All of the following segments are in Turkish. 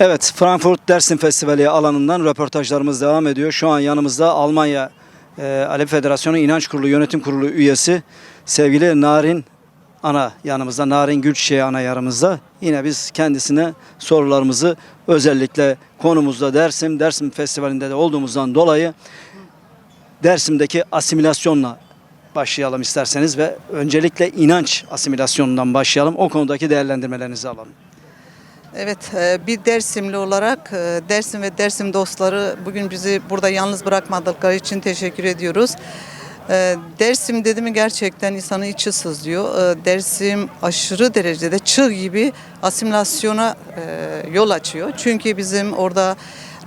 Evet, Frankfurt Dersim Festivali alanından röportajlarımız devam ediyor. Şu an yanımızda Almanya e, Alevi Federasyonu İnanç Kurulu Yönetim Kurulu üyesi sevgili Narin Ana yanımızda. Narin Gülçiçek Ana yanımızda. Yine biz kendisine sorularımızı özellikle konumuzda Dersim, Dersim Festivali'nde de olduğumuzdan dolayı Dersim'deki asimilasyonla başlayalım isterseniz ve öncelikle inanç asimilasyonundan başlayalım. O konudaki değerlendirmelerinizi alalım. Evet, e, bir Dersimli olarak e, Dersim ve Dersim dostları bugün bizi burada yalnız bırakmadıkları için teşekkür ediyoruz. E, Dersim dedi mi gerçekten insanın içi sızlıyor. Dersim aşırı derecede çığ gibi asimilasyona yol açıyor. Çünkü bizim orada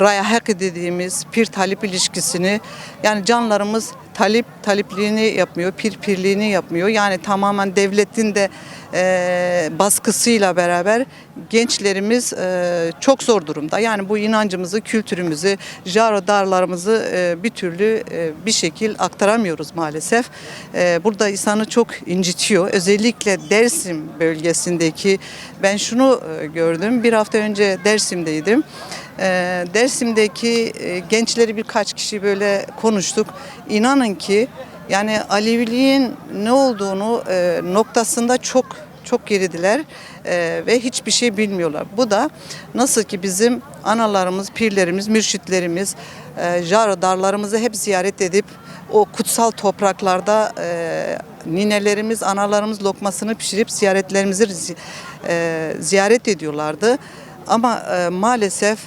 raya hak dediğimiz pir talip ilişkisini yani canlarımız talip talipliğini yapmıyor, pir pirliğini yapmıyor. Yani tamamen devletin de e, baskısıyla beraber gençlerimiz e, çok zor durumda. Yani bu inancımızı, kültürümüzü, jaro darlarımızı e, bir türlü e, bir şekil aktaramıyoruz maalesef. E, burada insanı çok incitiyor. Özellikle Dersim bölgesindeki ben şunu e, gördüm. Bir hafta önce Dersim'deydim. Ee, Dersim'deki e, gençleri birkaç kişi böyle konuştuk. İnanın ki yani Aleviliğin ne olduğunu e, noktasında çok çok geridiler e, ve hiçbir şey bilmiyorlar. Bu da nasıl ki bizim analarımız, pirlerimiz, mürşitlerimiz, e, jaro darlarımızı hep ziyaret edip o kutsal topraklarda e, ninelerimiz, analarımız lokmasını pişirip ziyaretlerimizi zi- e, ziyaret ediyorlardı. Ama e, maalesef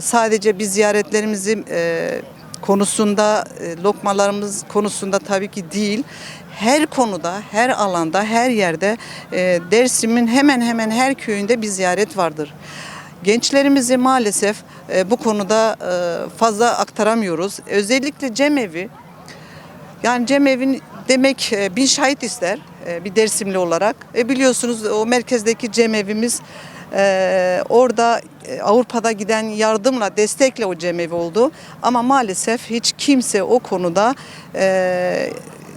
sadece biz ziyaretlerimizi e, konusunda, e, lokmalarımız konusunda tabii ki değil. Her konuda, her alanda, her yerde e, Dersim'in hemen hemen her köyünde bir ziyaret vardır. Gençlerimizi maalesef e, bu konuda e, fazla aktaramıyoruz. Özellikle cemevi, yani cemevi demek e, bin şahit ister bir Dersimli olarak. E, biliyorsunuz o merkezdeki cemevimiz e, orada e, Avrupa'da giden yardımla, destekle o cemevi oldu. Ama maalesef hiç kimse o konuda e,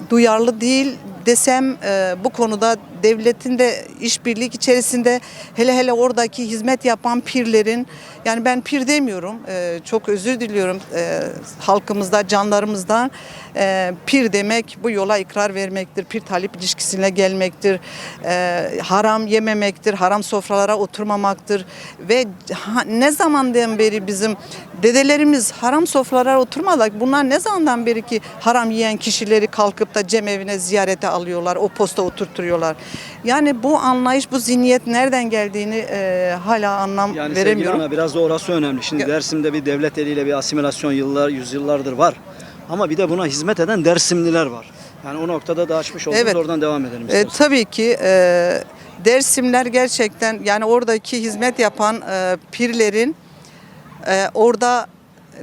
duyarlı değil desem e, bu konuda devletin de işbirliği içerisinde hele hele oradaki hizmet yapan pirlerin yani ben pir demiyorum e, çok özür diliyorum e, halkımızda canlarımızdan e, pir demek bu yola ikrar vermektir pir talip ilişkisine gelmektir e, haram yememektir haram sofralara oturmamaktır ve ha, ne zamandan beri bizim dedelerimiz haram sofralara oturmadılar bunlar ne zamandan beri ki haram yiyen kişileri kalkıp da cemevine ziyarete alıyorlar o posta oturtuyorlar yani bu anlayış bu zihniyet nereden geldiğini e, hala anlam Yani veremiyorum. ana biraz da orası önemli. Şimdi Ya- Dersim'de bir devlet eliyle bir asimilasyon yıllar, yüzyıllardır var. Ama bir de buna hizmet eden Dersimliler var. Yani o noktada da açmış olduğunuz Evet. oradan devam edelim E, tabii ki e, Dersimler gerçekten yani oradaki hizmet yapan e, pirlerin e, orada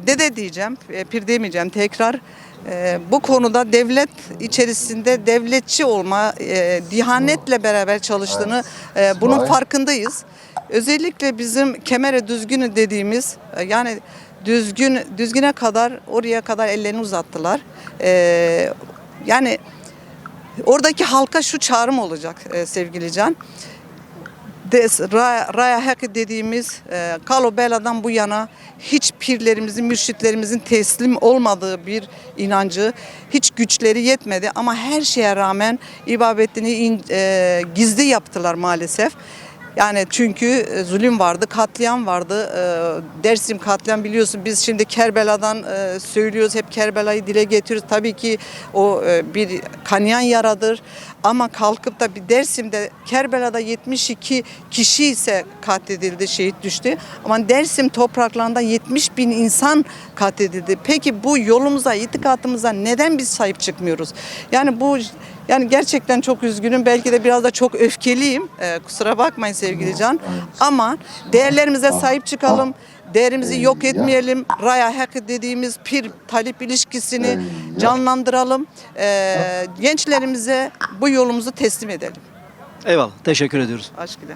dede diyeceğim, e, pir demeyeceğim tekrar. E, bu konuda devlet içerisinde devletçi olma, e, dihanetle beraber çalıştığını e, bunun farkındayız. Özellikle bizim kemere düzgünü dediğimiz e, yani düzgün düzgüne kadar oraya kadar ellerini uzattılar. E, yani Oradaki halka şu çağrım olacak e, sevgili Can. Des, raya, raya hak dediğimiz e, Kalo Bela'dan bu yana hiç pirlerimizin, mürşitlerimizin teslim olmadığı bir inancı, hiç güçleri yetmedi ama her şeye rağmen ibadetini in- e, gizli yaptılar maalesef. Yani çünkü e, zulüm vardı, katliam vardı. E, Dersim katliam biliyorsun biz şimdi Kerbela'dan e, söylüyoruz. Hep Kerbela'yı dile getiriyoruz. Tabii ki o bir kanayan yaradır. Ama kalkıp da bir Dersim'de Kerbela'da 72 kişi ise katledildi, şehit düştü. Ama Dersim topraklarında 70 bin insan katledildi. Peki bu yolumuza, itikatımıza neden biz sahip çıkmıyoruz? Yani bu yani gerçekten çok üzgünüm. Belki de biraz da çok öfkeliyim. Ee, kusura bakmayın sevgili Can. Ama değerlerimize sahip çıkalım. Değerimizi yok etmeyelim. Raya hak dediğimiz pir talip ilişkisini canlandıralım. Ee, gençlerimize bu yolumuzu teslim edelim. Eyvallah. Teşekkür ediyoruz. Aşk ile.